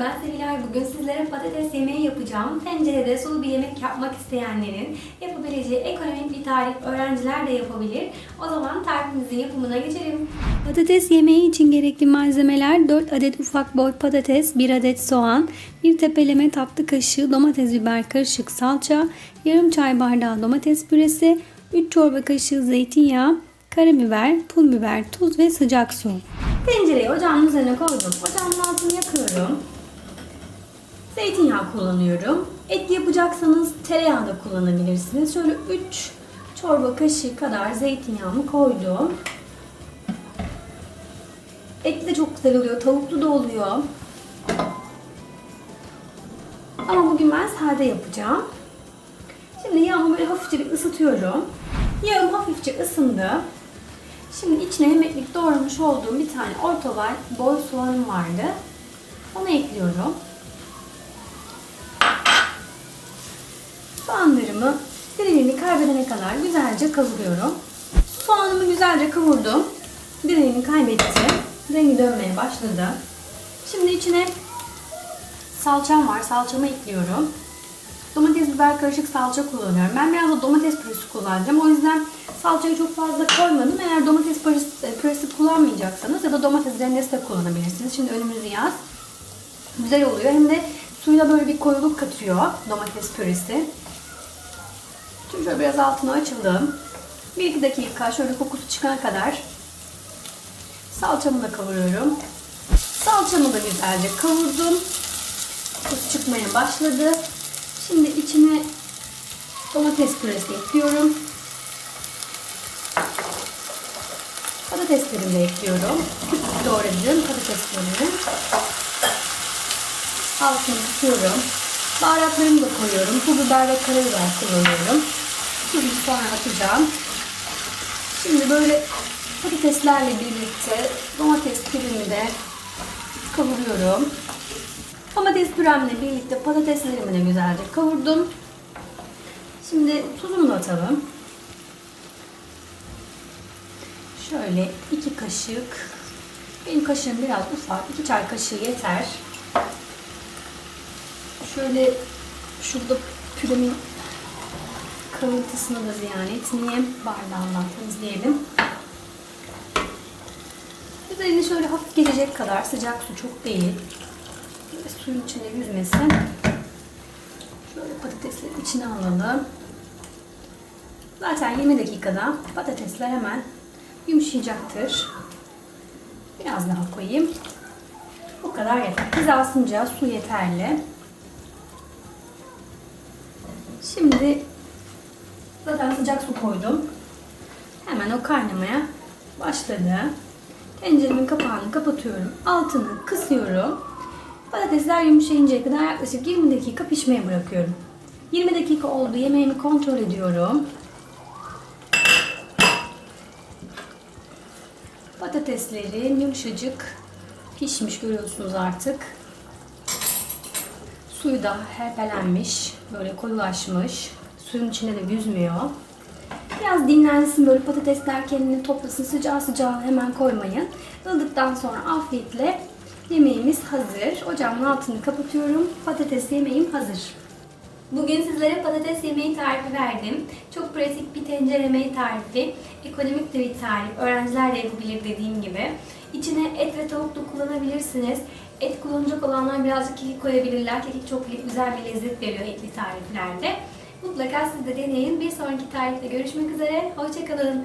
Ben Sevilay. Bugün sizlere patates yemeği yapacağım. Tencerede sulu bir yemek yapmak isteyenlerin yapabileceği ekonomik bir tarif öğrenciler de yapabilir. O zaman tarifimizin yapımına geçelim. Patates yemeği için gerekli malzemeler 4 adet ufak boy patates, 1 adet soğan, 1 tepeleme tatlı kaşığı domates biber karışık salça, yarım çay bardağı domates püresi, 3 çorba kaşığı zeytinyağı, karabiber, pul biber, tuz ve sıcak su. Tencereyi ocağın üzerine koydum. Ocağın altını yakıyorum. Zeytinyağı kullanıyorum. Et yapacaksanız tereyağı da kullanabilirsiniz. Şöyle 3 çorba kaşığı kadar zeytinyağımı koydum. Etli de çok güzel oluyor. Tavuklu da oluyor. Ama bugün ben sade yapacağım. Şimdi yağımı böyle hafifçe bir ısıtıyorum. Yağım hafifçe ısındı. Şimdi içine yemeklik doğramış olduğum bir tane orta boy soğanım vardı. Onu ekliyorum. Soğanlarımı direnini kaybedene kadar güzelce kavuruyorum. Soğanımı güzelce kavurdum. Direnini kaybetti. Rengi dönmeye başladı. Şimdi içine salçam var. Salçamı ekliyorum. Domates biber karışık salça kullanıyorum. Ben biraz da domates püresi kullanacağım. O yüzden salçayı çok fazla koymadım. Eğer domates püresi, püresi kullanmayacaksanız ya da domates rendesi de kullanabilirsiniz. Şimdi önümüz yaz. Güzel oluyor. Hem de suyla böyle bir koyuluk katıyor domates püresi. Şimdi şöyle biraz altına açalım. 1-2 dakika şöyle kokusu çıkana kadar salçamı da kavuruyorum. Salçamı da güzelce kavurdum. Kokusu çıkmaya başladı. Şimdi içine domates püresi ekliyorum. Patateslerimi de ekliyorum. Küçük doğradığım patateslerimi. Altını tutuyorum. Baharatlarımı da koyuyorum. Pul biber ve karabiber kullanıyorum. Tuzu sonra atacağım. Şimdi böyle patateslerle birlikte domates pürümü de kavuruyorum. Domates püremle birlikte patateslerimi de güzelce kavurdum. Şimdi tuzumu da atalım. Şöyle iki kaşık. Benim kaşığım biraz ufak. iki çay kaşığı yeter. Şöyle şurada püremin kalıntısını da ziyan etmeyeyim. Bardağından temizleyelim. Üzerini şöyle hafif geçecek kadar sıcak su çok değil. Böyle suyun içine yüzmesin. Şöyle patatesleri içine alalım. Zaten 20 dakikada patatesler hemen yumuşayacaktır. Biraz daha koyayım. Bu kadar yeter. Hizasınca su yeterli. Şimdi zaten sıcak su koydum. Hemen o kaynamaya başladı. Tenceremin kapağını kapatıyorum. Altını kısıyorum. Patatesler yumuşayıncaya kadar yaklaşık 20 dakika pişmeye bırakıyorum. 20 dakika oldu. Yemeğimi kontrol ediyorum. Patateslerim yumuşacık pişmiş görüyorsunuz artık. Suyu da herpelenmiş. Böyle koyulaşmış. Suyun içinde de yüzmüyor. Biraz dinlensin böyle patatesler kendini toplasın. Sıcağı sıcağı hemen koymayın. Ilıdıktan sonra afiyetle yemeğimiz hazır. Ocağımın altını kapatıyorum. Patates yemeğim hazır. Bugün sizlere patates yemeği tarifi verdim. Çok pratik bir tencere yemeği tarifi. Ekonomik bir tarif. Öğrenciler de yapabilir dediğim gibi. İçine et ve tavuk da kullanabilirsiniz. Et kullanacak olanlar birazcık kekik koyabilirler. Kekik çok güzel bir lezzet veriyor etli tariflerde. Mutlaka siz de deneyin. Bir sonraki tarifte görüşmek üzere. Hoşçakalın.